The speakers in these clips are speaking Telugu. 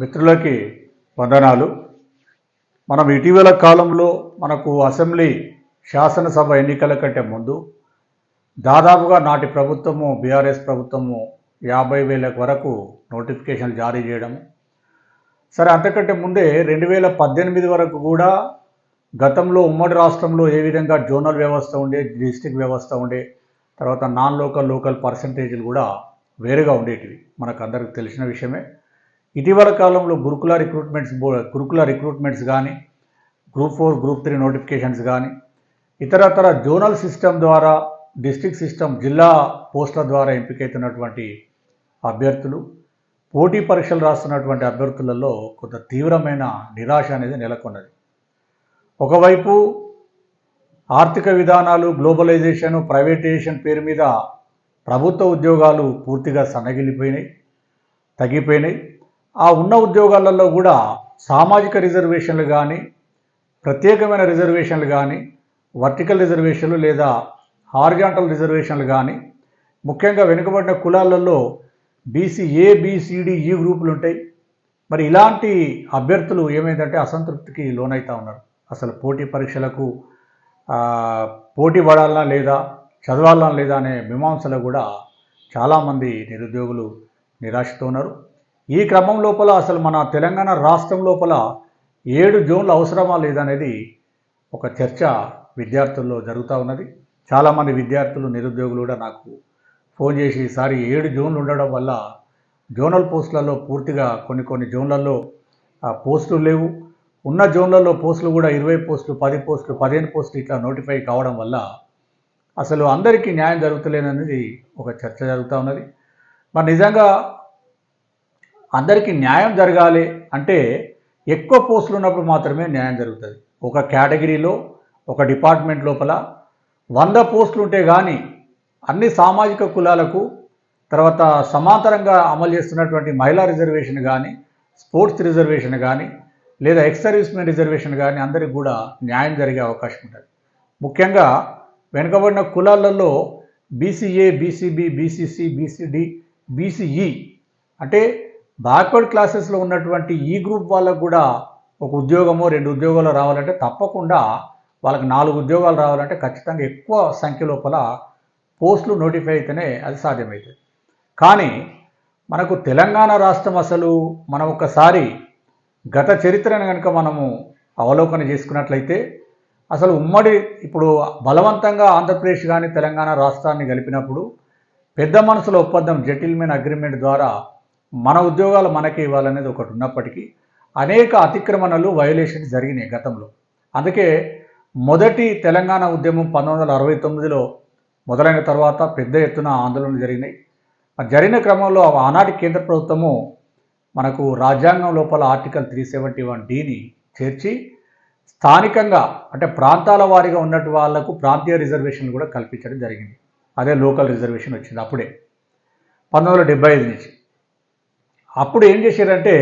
మిత్రులకి వందనాలు. మనం ఇటీవల కాలంలో మనకు అసెంబ్లీ శాసనసభ ఎన్నికల కంటే ముందు దాదాపుగా నాటి ప్రభుత్వము బీఆర్ఎస్ ప్రభుత్వము యాభై వేల వరకు నోటిఫికేషన్లు జారీ చేయడం. సరే అంతకంటే ముందే రెండు వేల పద్దెనిమిది వరకు కూడా గతంలో ఉమ్మడి రాష్ట్రంలో ఏ విధంగా జోనల్ వ్యవస్థ ఉండే డిస్టిక్ వ్యవస్థ ఉండే తర్వాత నాన్ లోకల్ లోకల్ పర్సంటేజీలు కూడా వేరుగా ఉండేటివి. మనకు అందరికి తెలిసిన విషయమే. ఇటీవల కాలంలో గురుకుల రిక్రూట్మెంట్స్ గురుకుల రిక్రూట్మెంట్స్ కానీ group four group three notifications కానీ ఇతరతర జోనల్ సిస్టమ్ ద్వారా డిస్టిక్ సిస్టమ్ జిల్లా పోస్టుల ద్వారా ఎంపికైతున్నటువంటి అభ్యర్థులు పోటీ పరీక్షలు రాస్తున్నటువంటి అభ్యర్థులలో కొంత తీవ్రమైన నిరాశ అనేది నెలకొన్నది. ఒకవైపు ఆర్థిక విధానాలు గ్లోబలైజేషన్ ప్రైవేటైజేషన్ పేరు మీద ప్రభుత్వ ఉద్యోగాలు పూర్తిగా సన్నగిలిపోయినాయి తగ్గిపోయినాయి. ఆ ఉన్న ఉద్యోగాలలో కూడా సామాజిక రిజర్వేషన్లు కానీ ప్రత్యేకమైన రిజర్వేషన్లు కానీ వర్టికల్ రిజర్వేషన్లు లేదా హార్జాంటల్ రిజర్వేషన్లు కానీ ముఖ్యంగా వెనుకబడిన కులాలలో బీసీ ఏ బీసీడి ఈ గ్రూపులు ఉంటాయి. మరి ఇలాంటి అభ్యర్థులు ఏమైందంటే అసంతృప్తికి లోనైతా ఉన్నారు. అసలు పోటీ పరీక్షలకు పోటీ పడాలనా లేదా చదవాలనా లేదా అనే మీమాంసలో కూడా చాలామంది నిరుద్యోగులు నిరాశతో ఉన్నారు. ఈ క్రమం లోపల అసలు మన తెలంగాణ రాష్ట్రం లోపల ఏడు జోన్లు అవసరమా లేదనేది ఒక చర్చ విద్యార్థుల్లో జరుగుతూ ఉన్నది. చాలామంది విద్యార్థులు నిరుద్యోగులు కూడా నాకు ఫోన్ చేసి ఈసారి ఏడు జోన్లు ఉండడం వల్ల జోనల్ పోస్టులలో పూర్తిగా కొన్ని కొన్ని జోన్లలో ఆ, పోస్టులు లేవు. ఉన్న జోన్లలో పోస్టులు కూడా ఇరవై పోస్టులు పది పోస్టులు పదిహేను పోస్టులు ఇట్లా నోటిఫై కావడం వల్ల అసలు అందరికీ న్యాయం జరుగుతలేననేది ఒక చర్చ జరుగుతూ ఉన్నది. మరి నిజంగా అందరికీ న్యాయం జరగాలి అంటే ఎక్కువ పోస్టులు ఉన్నప్పుడు మాత్రమే న్యాయం జరుగుతుంది. ఒక కేటగిరీలో ఒక డిపార్ట్మెంట్ లోపల వంద పోస్టులు ఉంటే కానీ అన్ని సామాజిక కులాలకు తర్వాత సమాంతరంగా అమలు చేస్తున్నటువంటి మహిళా రిజర్వేషన్ కానీ స్పోర్ట్స్ రిజర్వేషన్ కానీ లేదా ఎక్స్ సర్వీస్మెన్ రిజర్వేషన్ కానీ అందరికి కూడా న్యాయం జరిగే అవకాశం ఉంటుంది. ముఖ్యంగా వెనుకబడిన కులాలలో BCA BCB BCC BCD BCE అంటే బ్యాక్వర్డ్ క్లాసెస్లో ఉన్నటువంటి ఈ గ్రూప్ వాళ్ళకు కూడా ఒక ఉద్యోగమో రెండు ఉద్యోగాలు రావాలంటే తప్పకుండా వాళ్ళకి నాలుగు ఉద్యోగాలు రావాలంటే ఖచ్చితంగా ఎక్కువ సంఖ్య లోపల పోస్టులు నోటిఫై అయితేనే అది సాధ్యమవుతుంది కానీ మనకు తెలంగాణ రాష్ట్రం అసలు మనం ఒకసారి గత చరిత్రను కనుక మనము అవలోకన చేసుకున్నట్లయితే అసలు ఉమ్మడి ఇప్పుడు బలవంతంగా ఆంధ్రప్రదేశ్ కానీ తెలంగాణ రాష్ట్రాన్ని కలిపినప్పుడు పెద్ద మనసుల ఒప్పందం జటిల్మైన అగ్రిమెంట్ ద్వారా మన ఉద్యోగాలు మనకే ఇవ్వాలనేది ఒకటి ఉన్నప్పటికీ అనేక అతిక్రమణలు వయోలేషన్స్ జరిగినాయి గతంలో. అందుకే మొదటి తెలంగాణ ఉద్యమం పంతొమ్మిది వందల అరవై తొమ్మిదిలో మొదలైన తర్వాత పెద్ద ఎత్తున ఆందోళనలు జరిగినాయి. జరిగిన క్రమంలో ఆనాటి కేంద్ర ప్రభుత్వము మనకు రాజ్యాంగం లోపల ఆర్టికల్ త్రీ సెవెంటీ వన్ డిని చేర్చి స్థానికంగా అంటే ప్రాంతాల వారీగా ఉన్నట్టు వాళ్ళకు ప్రాంతీయ రిజర్వేషన్లు కూడా కల్పించడం జరిగింది. అదే లోకల్ రిజర్వేషన్ వచ్చింది అప్పుడే. పంతొమ్మిది వందల డెబ్బై ఐదు నుంచి. అప్పుడు ఏం చేశారంటే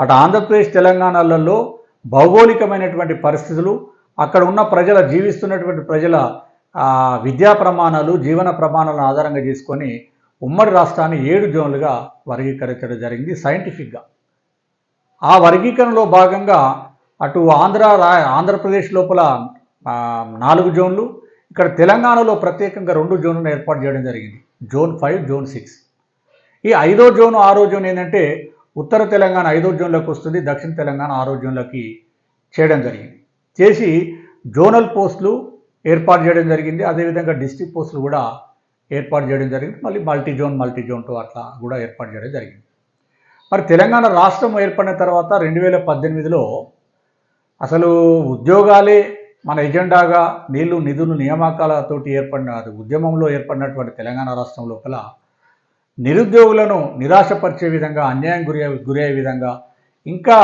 అటు ఆంధ్రప్రదేశ్ తెలంగాణలలో భౌగోళికమైనటువంటి పరిస్థితులు అక్కడ ఉన్న ప్రజల జీవిస్తున్నటువంటి ప్రజల విద్యా ప్రమాణాలు జీవన ప్రమాణాలను ఆధారంగా చేసుకొని ఉమ్మడి రాష్ట్రాన్ని ఏడు జోన్లుగా వర్గీకరించడం జరిగింది సైంటిఫిక్గా. ఆ వర్గీకరణలో భాగంగా అటు ఆంధ్ర రా ఆంధ్రప్రదేశ్ లోపల నాలుగు జోన్లు ఇక్కడ తెలంగాణలో ప్రత్యేకంగా రెండు జోన్లను ఏర్పాటు చేయడం జరిగింది. Zone five zone six. ఈ ఐదో జోన్ ఆరో జోన్ ఏంటంటే ఉత్తర తెలంగాణ ఐదో జోన్లోకి వస్తుంది దక్షిణ తెలంగాణ ఆరో జోన్లోకి చేయడం జరిగింది. చేసి జోనల్ పోస్టులు ఏర్పాటు చేయడం జరిగింది. అదేవిధంగా డిస్టిక్ పోస్టులు కూడా ఏర్పాటు చేయడం జరిగింది. మళ్ళీ multi zone multi zone two అట్లా కూడా ఏర్పాటు చేయడం జరిగింది. మరి తెలంగాణ రాష్ట్రం ఏర్పడిన తర్వాత రెండు వేల పద్దెనిమిదిలో అసలు ఉద్యోగాలే మన ఎజెండాగా నీళ్ళు నిధులు నియామకాలతోటి ఏర్పడిన ఉద్యమంలో ఏర్పడినటువంటి తెలంగాణ రాష్ట్రం లోపల నిరుద్యోగులను నిరాశపరిచే విధంగా అన్యాయం గురి గురయ్యే విధంగా ఇంకా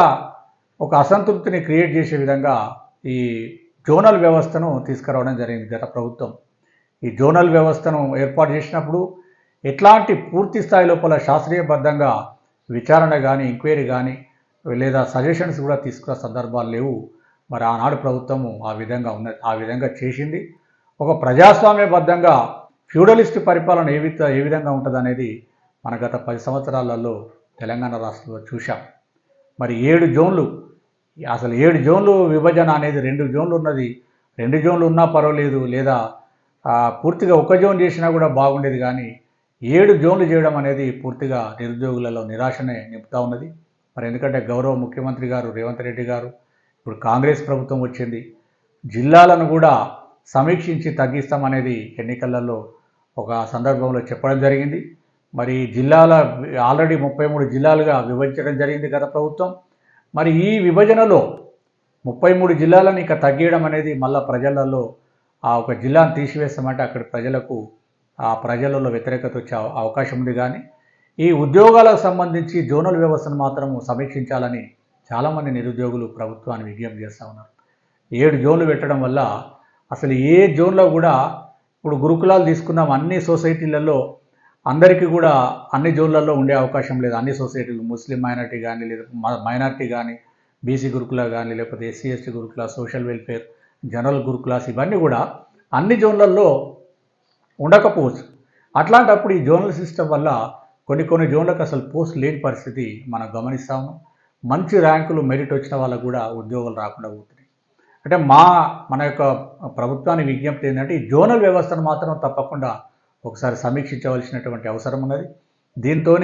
ఒక అసంతృప్తిని క్రియేట్ చేసే విధంగా ఈ జోనల్ వ్యవస్థను తీసుకురావడం జరిగింది గత ప్రభుత్వం. ఈ జోనల్ వ్యవస్థను ఏర్పాటు చేసినప్పుడు ఎట్లాంటి పూర్తి స్థాయి లోపల శాస్త్రీయబద్ధంగా విచారణ కానీ ఎంక్వైరీ కానీ లేదా సజెషన్స్ కూడా తీసుకున్న సందర్భాలు లేవు. మరి ఆనాడు ప్రభుత్వము ఆ విధంగా ఉన్నది ఆ విధంగా చేసింది. ఒక ప్రజాస్వామ్యబద్ధంగా ఫ్యూడలిస్ట్ పరిపాలన ఏ విధ ఏ విధంగా ఉంటుందనేది మన గత పది సంవత్సరాలలో తెలంగాణ రాష్ట్రంలో చూశాం. మరి ఏడు జోన్లు అసలు ఏడు జోన్లు విభజన అనేది రెండు జోన్లు ఉన్నది. రెండు జోన్లు ఉన్నా పర్వాలేదు లేదా పూర్తిగా ఒక జోన్ చేసినా కూడా బాగుండేది కానీ ఏడు జోన్లు చేయడం అనేది పూర్తిగా నిరుద్యోగులలో నిరాశనే నింపుతా ఉన్నది. మరి ఎందుకంటే గౌరవ ముఖ్యమంత్రి గారు రేవంత్ రెడ్డి గారు ఇప్పుడు కాంగ్రెస్ ప్రభుత్వం వచ్చింది. జిల్లాలను కూడా సమీక్షించి తగ్గిస్తామనేది ఎన్నికలలో ఒక సందర్భంలో చెప్పడం జరిగింది. మరి జిల్లాల ఆల్రెడీ ముప్పై మూడు జిల్లాలుగా విభజించడం జరిగింది గత ప్రభుత్వం. మరి ఈ విభజనలో ముప్పై మూడు జిల్లాలను ఇక తగ్గియడం అనేది మళ్ళా ప్రజలలో ఆ ఒక జిల్లాను తీసివేస్తామంటే అక్కడి ప్రజలకు ఆ ప్రజలలో వ్యతిరేకత వచ్చే అవకాశం ఉంది కానీ ఈ ఉద్యోగాలకు సంబంధించి జోనల్ వ్యవస్థను మాత్రం సమీక్షించాలని చాలామంది నిరుద్యోగులు ప్రభుత్వాన్ని విజ్ఞప్తి చేస్తూ ఉన్నారు. ఏడు జోన్లు పెట్టడం వల్ల అసలు ఏ జోన్లో కూడా ఇప్పుడు గురుకులాలు తీసుకున్నాం అన్ని సొసైటీలలో అందరికీ కూడా అన్ని జోన్లలో ఉండే అవకాశం లేదు. అన్ని సొసైటీలు ముస్లిం మైనార్టీ కానీ లేదా మైనార్టీ కానీ బీసీ గురుకుల కానీ లేకపోతే ఎస్సీ ఎస్టీ గురుకుల సోషల్ వెల్ఫేర్ జనరల్ గురుకులాస్ ఇవన్నీ కూడా అన్ని జోన్లలో ఉండకపోవచ్చు. అట్లాంటప్పుడు ఈ జోనల్ సిస్టమ్ వల్ల కొన్ని కొన్ని జోన్లకు అసలు పోస్ట్ లేని పరిస్థితి మనం గమనిస్తాము. మంచి ర్యాంకులు మెరిట్ వచ్చిన వాళ్ళకు కూడా ఉద్యోగాలు రాకుండా పోతుంది అంటే మా మన యొక్క ప్రభుత్వానికి విజ్ఞప్తి ఏంటంటే ఈ జోనల్ వ్యవస్థను మాత్రం తప్పకుండా ఒకసారి సమీక్షించవలసినటువంటి అవసరం ఉన్నది. దీంతో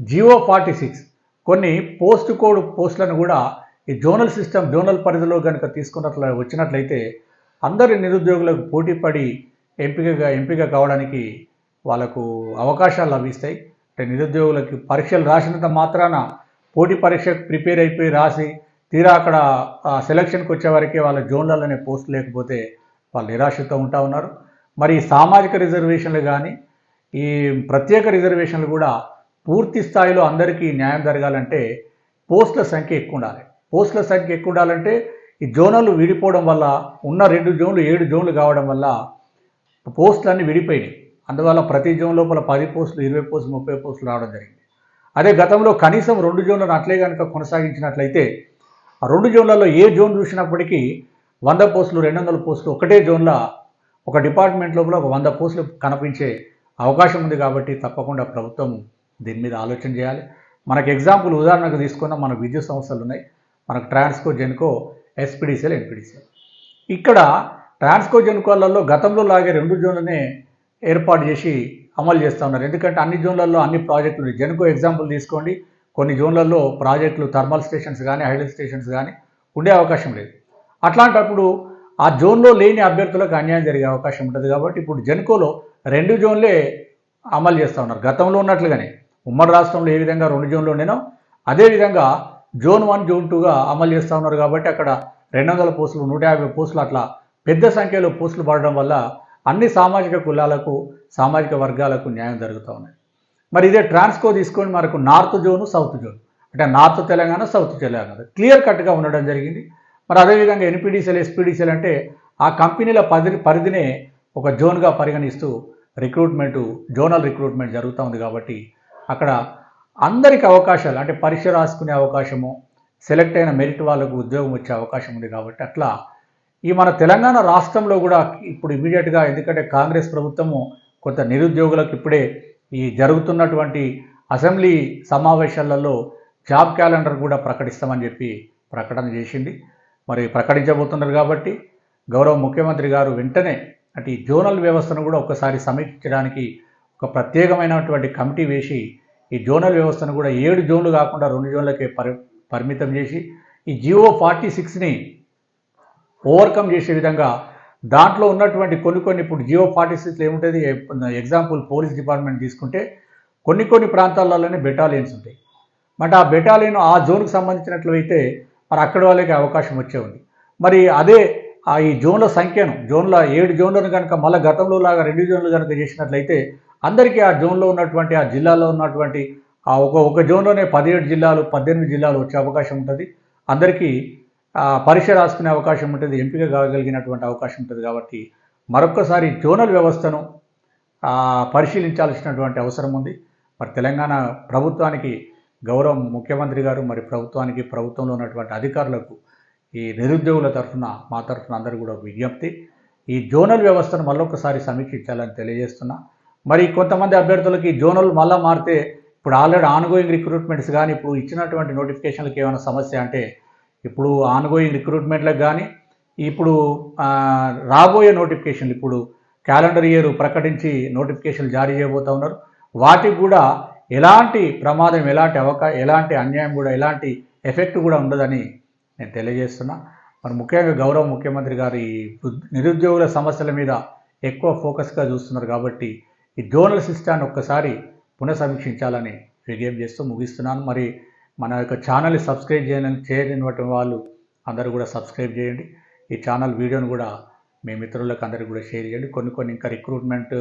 జియో ఫార్టీ సిక్స్ కొన్ని పోస్ట్ కోడ్ పోస్టులను కూడా ఈ జోనల్ సిస్టమ్ జోనల్ పరిధిలో కనుక తీసుకున్నట్లు వచ్చినట్లయితే అందరి నిరుద్యోగులకు పోటీపడి ఎంపికగా ఎంపిక కావడానికి వాళ్ళకు అవకాశాలు లభిస్తాయి. అంటే నిరుద్యోగులకి పరీక్షలు రాసినంత మాత్రాన పోటీ పరీక్షకు ప్రిపేర్ అయిపోయి రాసి తీరా అక్కడ సెలక్షన్కి వచ్చే వరకే వాళ్ళ జోన్లలోనే పోస్ట్ లేకపోతే వాళ్ళు నిరాశతో ఉంటా ఉన్నారు. మరి సామాజిక రిజర్వేషన్లు కానీ ఈ ప్రత్యేక రిజర్వేషన్లు కూడా పూర్తి స్థాయిలో అందరికీ న్యాయం జరగాలంటే పోస్టుల సంఖ్య ఎక్కువ ఉండాలి. పోస్టుల సంఖ్య ఎక్కువ ఉండాలంటే ఈ జోనల్ విడిపోవడం వల్ల ఉన్న రెండు జోన్లు ఏడు జోన్లు కావడం వల్ల పోస్టులన్నీ విడిపోయినాయి. అందువల్ల ప్రతి జోన్ లోపల పది పోస్టులు ఇరవై పోస్టులు ముప్పై పోస్టులు రావడం జరిగింది. అదే గతంలో కనీసం రెండు జోన్లను అట్లే కనుక కొనసాగించినట్లయితే ఆ రెండు జోన్లలో ఏ జోన్ చూసినప్పటికీ వంద పోస్టులు రెండు వందల పోస్టులు ఒకటే జోన్లో ఒక డిపార్ట్మెంట్ లోపల ఒక వంద పోస్టులు కనిపించే అవకాశం ఉంది కాబట్టి తప్పకుండా ప్రభుత్వం దీని మీద ఆలోచన చేయాలి. మనకు ఎగ్జాంపుల్ ఉదాహరణకు తీసుకున్న మన విద్యుత్ సంస్థలు ఉన్నాయి. మనకు ట్రాన్స్కో జెన్కో ఎస్పీడీసీఎల్ ఎన్పీడీసీఎల్ ఇక్కడ ట్రాన్స్కో జెన్కోలలో గతంలో లాగే రెండు జోన్లనే ఏర్పాటు చేసి అమలు చేస్తూ ఉన్నారు. ఎందుకంటే అన్ని జోన్లలో అన్ని ప్రాజెక్టులు జెన్కో ఎగ్జాంపుల్ తీసుకోండి. కొన్ని జోన్లలో ప్రాజెక్టులు థర్మల్ స్టేషన్స్ కానీ హైడల్ స్టేషన్స్ కానీ ఉండే అవకాశం లేదు. అట్లాంటప్పుడు ఆ జోన్లో లేని అభ్యర్థులకు అన్యాయం జరిగే అవకాశం ఉంటుంది కాబట్టి ఇప్పుడు జెన్కోలో రెండు జోన్లే అమలు చేస్తూ ఉన్నారు. గతంలో ఉన్నట్లుగానే ఉమ్మడి రాష్ట్రంలో ఏ విధంగా రెండు జోన్లు ఉండేనో అదేవిధంగా జోన్ వన్ జోన్ టూగా అమలు చేస్తూ ఉన్నారు కాబట్టి అక్కడ రెండు వందల పోస్టులు నూట యాభై పోస్టులు అట్లా పెద్ద సంఖ్యలో పోస్టులు పడడం వల్ల అన్ని సామాజిక కులాలకు సామాజిక వర్గాలకు న్యాయం జరుగుతూ ఉన్నాయి మరి ఇదే ట్రాన్స్కో తీసుకొని మనకు నార్త్ జోను సౌత్ జోన్. అంటే north Telangana south Telangana. Clear కట్గా ఉండడం జరిగింది. మరి అదేవిధంగా ఎన్పీడీసీఎల్ ఎస్పీడీసీఎల్ అంటే ఆ కంపెనీల పరిధి పరిధినే ఒక జోన్గా పరిగణిస్తూ రిక్రూట్మెంట్ జోనల్ రిక్రూట్మెంట్ జరుగుతూ ఉంది కాబట్టి అక్కడ అందరికి అవకాశాలు అంటే పరీక్ష రాసుకునే అవకాశము సెలెక్ట్ అయిన మెరిట్ వాళ్ళకు ఉద్యోగం వచ్చే అవకాశం ఉంది కాబట్టి అట్లా ఈ మన తెలంగాణ రాష్ట్రంలో కూడా ఇప్పుడు ఇమీడియట్గా ఎందుకంటే కాంగ్రెస్ ప్రభుత్వము కొంత నిరుద్యోగులకు ఇప్పుడే ఈ జరుగుతున్నటువంటి అసెంబ్లీ సమావేశాలలో జాబ్ క్యాలెండర్ కూడా ప్రకటిస్తామని చెప్పి ప్రకటన చేసింది. మరి ప్రకటించబోతున్నారు కాబట్టి గౌరవ ముఖ్యమంత్రి గారు వెంటనే అంటే ఈ జోనల్ వ్యవస్థను కూడా ఒకసారి సమీక్షించడానికి ఒక ప్రత్యేకమైనటువంటి కమిటీ వేసి ఈ జోనల్ వ్యవస్థను కూడా ఏడు జోన్లు కాకుండా రెండు జోన్లకే పరి పరిమితం చేసి ఈ జియో ఫార్టీ సిక్స్ని ఓవర్కమ్ చేసే విధంగా దాంట్లో ఉన్నటువంటి కొన్ని కొన్ని ఇప్పుడు జియో ఫార్టీ సిక్స్లో ఏముంటుంది ఎగ్జాంపుల్ పోలీస్ డిపార్ట్మెంట్ తీసుకుంటే కొన్ని కొన్ని ప్రాంతాలలోనే బెటాలియన్స్ ఉంటాయి. మరి ఆ బెటాలియన్ ఆ జోన్కు సంబంధించినట్లయితే మరి అక్కడ వాళ్ళకి అవకాశం వచ్చే ఉంది మరి అదే ఆ ఈ జోన్ల సంఖ్యను జోన్ల ఏడు జోన్లను కనుక మళ్ళీ గతంలో లాగా రెండు జోన్లు కనుక చేసినట్లయితే అందరికీ ఆ జోన్లో ఉన్నటువంటి ఆ జిల్లాలో ఉన్నటువంటి ఆ ఒక ఒక జోన్లోనే పదిహేడు జిల్లాలు పద్దెనిమిది జిల్లాలు వచ్చే అవకాశం ఉంటుంది. అందరికీ పరీక్ష రాసుకునే అవకాశం ఉంటుంది ఎంపిక కాగలిగినటువంటి అవకాశం ఉంటుంది కాబట్టి మరొక్కసారి జోనల్ వ్యవస్థను పరిశీలించాల్సినటువంటి అవసరం ఉంది. మరి తెలంగాణ ప్రభుత్వానికి గౌరవం ముఖ్యమంత్రి గారు మరి ప్రభుత్వానికి ప్రభుత్వంలో ఉన్నటువంటి అధికారులకు ఈ నిరుద్యోగుల తరఫున మా తరఫున అందరూ కూడా విజ్ఞప్తి. ఈ జోనల్ వ్యవస్థను మళ్ళొకసారి సమీక్షించాలని తెలియజేస్తున్నా. మరి కొంతమంది అభ్యర్థులకి జోనల్ మళ్ళా మారితే ఇప్పుడు ఆల్రెడీ ఆన్గోయింగ్ రిక్రూట్మెంట్స్ కానీ ఇప్పుడు ఇచ్చినటువంటి నోటిఫికేషన్లకు ఏమైనా సమస్య అంటే ఇప్పుడు ఆన్గోయింగ్ రిక్రూట్మెంట్లకు కానీ ఇప్పుడు రాబోయే నోటిఫికేషన్లు ఇప్పుడు క్యాలెండర్ ఇయర్ ప్రకటించి నోటిఫికేషన్లు జారీ చేయబోతా ఉన్నారు. వాటికి కూడా ఎలాంటి ప్రమాదం ఎలాంటి అవకా ఎలాంటి అన్యాయం కూడా ఎలాంటి ఎఫెక్ట్ కూడా ఉండదని నేను తెలియజేస్తున్నా. మరి ముఖ్యంగా గౌరవ ముఖ్యమంత్రి గారు ఈ నిరుద్యోగుల సమస్యల మీద ఎక్కువ ఫోకస్గా చూస్తున్నారు కాబట్టి ఈ జోనల్ సిస్టాన్ని ఒక్కసారి పునఃసమీక్షించాలని విజ్ఞప్తి చేస్తూ ముగిస్తున్నాను. మరి మన యొక్క ఛానల్ని సబ్స్క్రైబ్ చేయని చేయనివ్వటం వాళ్ళు అందరూ కూడా సబ్స్క్రైబ్ చేయండి. ఈ ఛానల్ వీడియోని కూడా మీ మిత్రులకు అందరికీ కూడా షేర్ చేయండి. కొన్ని కొన్ని ఇంకా రిక్రూట్మెంట్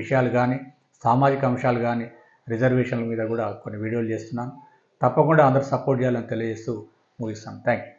విషయాలు కానీ సామాజిక అంశాలు కానీ రిజర్వేషన్ల మీద కూడా కొన్ని వీడియోలు చేస్తున్నాను. తప్పకుండా అందరూ సపోర్ట్ చేయాలని తెలియజేస్తూ ముగిస్తాను థ్యాంక్ యూ